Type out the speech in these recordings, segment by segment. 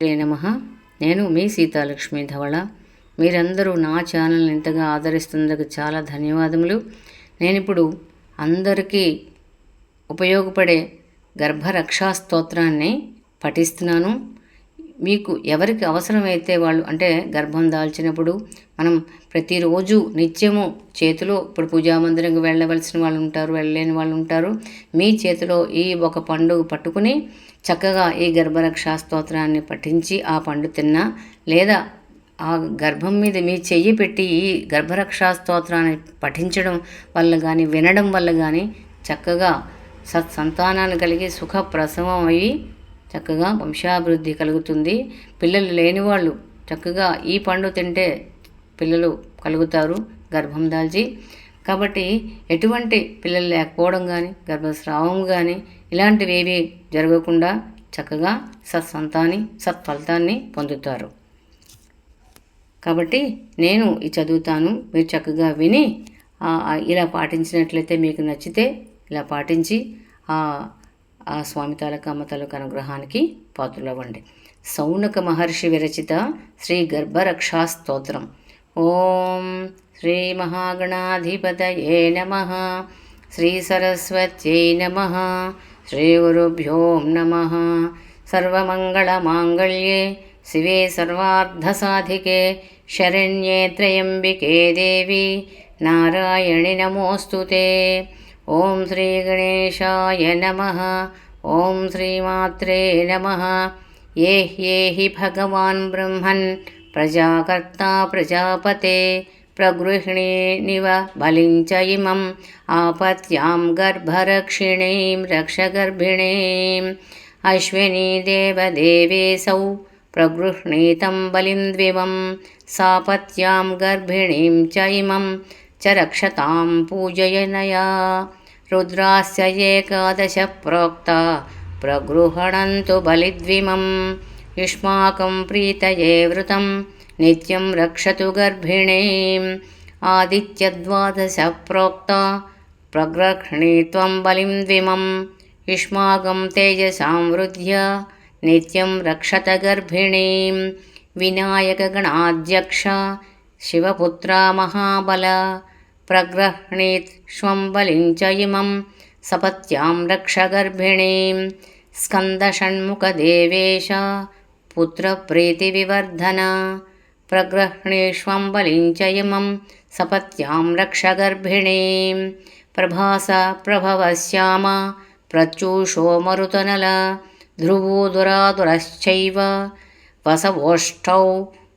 శ్రీ నమ. నేను మీ సీతాలక్ష్మి ధవళ. మీరందరూ నా ఛానల్ని ఇంతగా ఆదరిస్తున్నందుకు చాలా ధన్యవాదములు. నేను ఇప్పుడు అందరికీ ఉపయోగపడే గర్భరక్షా స్తోత్రాన్ని పఠిస్తున్నాను. మీకు ఎవరికి అవసరమైతే వాళ్ళు అంటే గర్భం దాల్చినప్పుడు మనం ప్రతిరోజు నిత్యము చేతిలో ఇప్పుడు పూజా మందిరంకి వెళ్ళవలసిన వాళ్ళు ఉంటారు వెళ్ళలేని వాళ్ళు ఉంటారు మీ చేతిలో ఈ ఒక పండు పట్టుకుని చక్కగా ఈ గర్భరక్షా స్తోత్రాన్ని పఠించి ఆ పండు తిన్నా లేదా ఆ గర్భం మీద మీ చెయ్యి పెట్టి ఈ గర్భరక్షా స్తోత్రాన్ని పఠించడం వల్ల కానీ వినడం వల్ల కానీ చక్కగా సత్సంతానాన్ని కలిగి సుఖ ప్రసవం అయ్యి చక్కగా వంశాభివృద్ధి కలుగుతుంది. పిల్లలు లేని వాళ్ళు చక్కగా ఈ పండు తింటే పిల్లలు కలుగుతారు. గర్భం దాల్చి. కాబట్టి ఎటువంటి పిల్లలు లేకపోవడం కానీ గర్భస్రావం కానీ ఇలాంటివి ఏవి జరగకుండా చక్కగా సత్సంతాన్ని సత్ఫలితాన్ని పొందుతారు. కాబట్టి నేను ఈ చదువుతాను. మీరు చక్కగా విని ఇలా పాటించినట్లయితే మీకు నచ్చితే ఇలా పాటించి ఆ స్వామి తాలక అమ్మ తాలూక అనుగ్రహానికి పాత్రులవ్వండి. సౌనక మహర్షి విరచిత శ్రీ గర్భరక్షా స్తోత్రం. ఓం శ్రీ మహాగణాధిపతయే నమ. శ్రీ సరస్వత్యై నమ. శ్రీ గురుభ్యో నమ. సర్వమంగళమాంగళ్యే శివే సర్వార్థసాధికే శరణ్యే త్రయంబికే దేవి. నారాయణి నమోస్తుతే. ॐ श्रीगणेशाय नमः। ॐ श्रीमात्रे नमः। ये येह्येहि भगवान् ब्रह्मन् प्रजाकर्ता प्रजापते प्रगृहिणीनिव बलिं च इमम् आपत्यां गर्भरक्षिणीं रक्षगर्भिणीम् अश्विनी अश्विनीदेवदेवेऽसौ प्रगृह्णीतं बलिन्द्विमं सापत्यां गर्भिणीं च इमम् च रक्षतां पूजयनया रुद्रास्य एकादश प्रोक्ता प्रगृहणन्तु बलिद्विमं युष्माकं प्रीतये वृतं नित्यं रक्षतु गर्भिणीम् आदित्यद्वादश प्रोक्ता प्रगृह्णी त्वं बलिं द्विमं युष्माकं तेजसां वृद्ध्य नित्यं रक्षत गर्भिणीं विनायकगणाध्यक्ष शिवपुत्रा महाबल ప్రగ్రహ్ణీష్వం బలించ ఇమం సపత్యాం రక్షగర్భిణీం స్కందషణ్ముఖదేవేశ పుత్రప్రీతివివర్ధన ప్రగ్రహ్ణీష్వం బలించ ఇమం సపత్యాం రక్షగర్భిణీం ప్రభాస ప్రభవశ్యామ ప్రత్యూషో మరుతనల ధ్రువో దురాదురశ్చైవ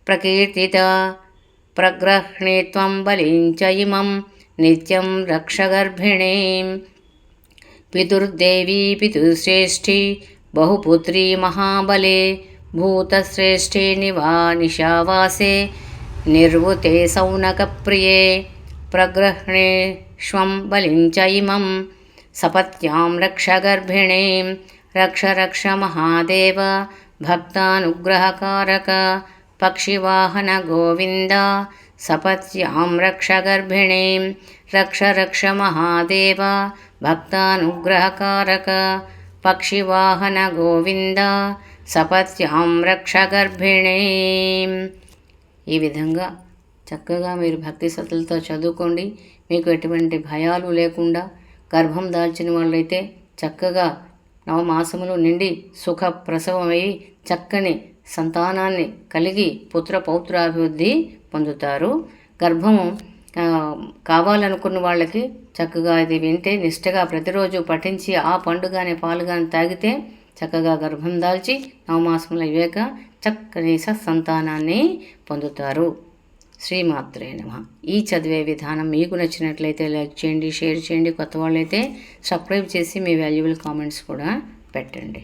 ప్రకీర్తిత ప్రగ్రహ్ణే త్వం బలించ ఇమం నిత్యం రక్షగర్భిణీం పితుర్దేవీ పితుశ్రేష్ఠి బహుపుత్రీ మహాబలే భూతశ్రేష్ఠే నివానిషావాసే నిర్వృతే సౌనకప్రియే ప్రగ్రహ్ణే ష్వం బలించ ఇమం సపత్యాం రక్షగర్భిణీం రక్ష రక్ష మహాదేవ భక్తానుగ్రహకారక పక్షివాహన గోవింద సపత్యాం రక్షగర్భిణీం రక్ష రక్ష మహాదేవ భక్తానుగ్రహకారక పక్షివాహన గోవింద సపత్యాం రక్షగర్భిణీం ఈ విధంగా చక్కగా మీరు భక్తి సతులతో చదువుకోండి. మీకు ఎటువంటి భయాలు లేకుండా గర్భం దాల్చిన వాళ్ళైతే చక్కగా నవమాసములు నిండి సుఖ ప్రసవమై చక్కని సంతానాన్ని కలిగి పుత్ర పౌత్రాభివృద్ధి పొందుతారు. గర్భము కావాలనుకున్న వాళ్ళకి చక్కగా ఇది వింటే నిష్టగా ప్రతిరోజు పఠించి ఆ పండుగానే పాలు కానీ తాగితే చక్కగా గర్భం దాల్చి నవమాసముల వివేక చక్కని సంతానాన్ని పొందుతారు. శ్రీమాత్రే నమ. ఈ చదివే విధానం మీకు నచ్చినట్లయితే లైక్ చేయండి షేర్ చేయండి కొత్త వాళ్ళైతే సబ్స్క్రైబ్ చేసి మీ వాల్యుబుల్ కామెంట్స్ కూడా పెట్టండి.